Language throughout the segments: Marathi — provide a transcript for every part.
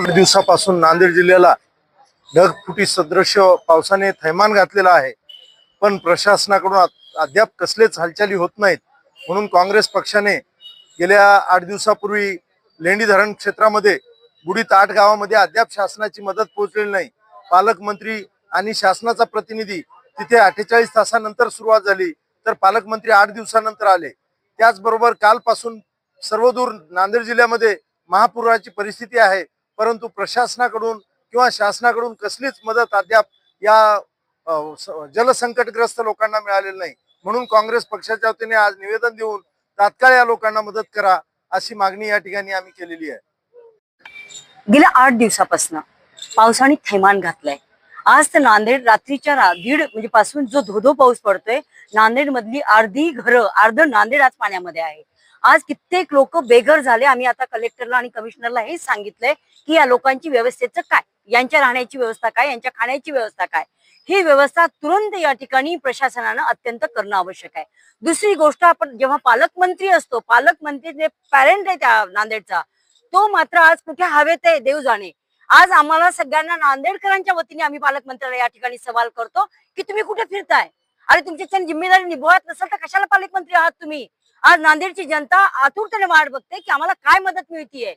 आठ दिवसापासून नांदेड जिल्ह्याला ढगफुटी सदृश्य पावसाने थैमान घातलेला आहे. पण प्रशासनाकडून अद्याप कसलेच हालचाली होत नाहीत. म्हणून काँग्रेस पक्षाने गेल्या आठ दिवसापूर्वी लेंडी धरण क्षेत्रामध्ये बुडीत आठ गावामध्ये अद्याप शासनाची मदत पोहोचलेली नाही. पालकमंत्री आणि शासनाचा प्रतिनिधी तिथे अठ्ठेचाळीस तासानंतर सुरुवात झाली तर पालकमंत्री आठ दिवसानंतर आले. त्याचबरोबर कालपासून सर्वदूर नांदेड जिल्ह्यामध्ये महापुराची परिस्थिती आहे. परंतु प्रशासनाकडून किंवा शासनाकडून कसलीच मदत अद्याप या जलसंकटग्रस्त लोकांना मिळालेली नाही. म्हणून काँग्रेस पक्षाच्या वतीने आज निवेदन देऊन तात्काळ या लोकांना मदत करा अशी मागणी या ठिकाणी आम्ही केलेली आहे. गेल्या आठ दिवसापासून पावसाने थैमान घातलंय. आज तर नांदेड रात्रीच्या दीड म्हणजे पासून जो धोधो पाऊस पडतोय नांदेड मधली अर्धी घरं अर्ध नांदेड आज पाण्यामध्ये आहे. आज कित्येक लोक बेघर झाले. आम्ही आता कलेक्टरला आणि कमिशनरला हे सांगितलंय की या लोकांची व्यवस्थेचं काय? यांच्या राहण्याची व्यवस्था काय? यांच्या खाण्याची व्यवस्था काय? ही व्यवस्था तुरंत या ठिकाणी प्रशासनानं अत्यंत करणं आवश्यक आहे. दुसरी गोष्ट आपण जेव्हा पालकमंत्री असतो पालकमंत्री जे पॅरेंट आहे त्या नांदेडचा तो मात्र आज कुठे हवेत आहे? देव जाणे. आज आम्हाला सगळ्यांना नांदेडकरांच्या वतीने आम्ही पालकमंत्र्याला या ठिकाणी सवाल करतो की तुम्ही कुठे फिरताय? अरे तुमची जिम्मेदारी निभवत नसेल तर कशाला पालकमंत्री आहात तुम्ही? आज नांदेडची जनता आतुरतेने वाट बघते की आम्हाला काय मदत मिळतीये.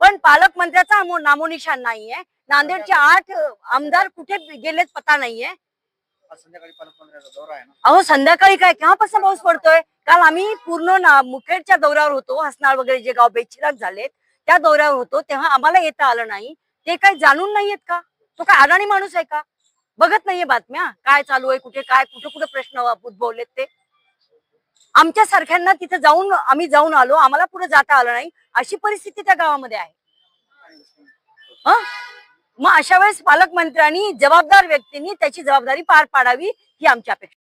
पण पालकमंत्र्याचा नामोनिशाण नाहीये. नांदेडचे आठ आमदार कुठे गेलेत पता नाहीये. अहो संध्याकाळी काय? केव्हापासून पाऊस पडतोय? काल आम्ही पूर्ण ना मुखेडच्या दौऱ्यावर होतो. हसनाळ वगैरे जे गाव बेचिराग झालेत त्या दौऱ्यावर होतो. तेव्हा आम्हाला येता आलं नाही. ते काय जाणून नाहीयेत का? तो काय अडाणी माणूस आहे का? बघत नाहीये बातम्या. काय चालू आहे कुठे काय कुठे कुठे प्रश्न उद्भवलेत ते. आमच्या सारख्यांना तिथे जाऊन आम्ही जाऊन आलो. आम्हाला पुढे जाता आलं नाही. अशी परिस्थिती त्या गावामध्ये आहे. मग अशा वेळेस पालकमंत्र्यांनी जबाबदार व्यक्तींनी त्याची जबाबदारी पार पाडावी ही आमची अपेक्षा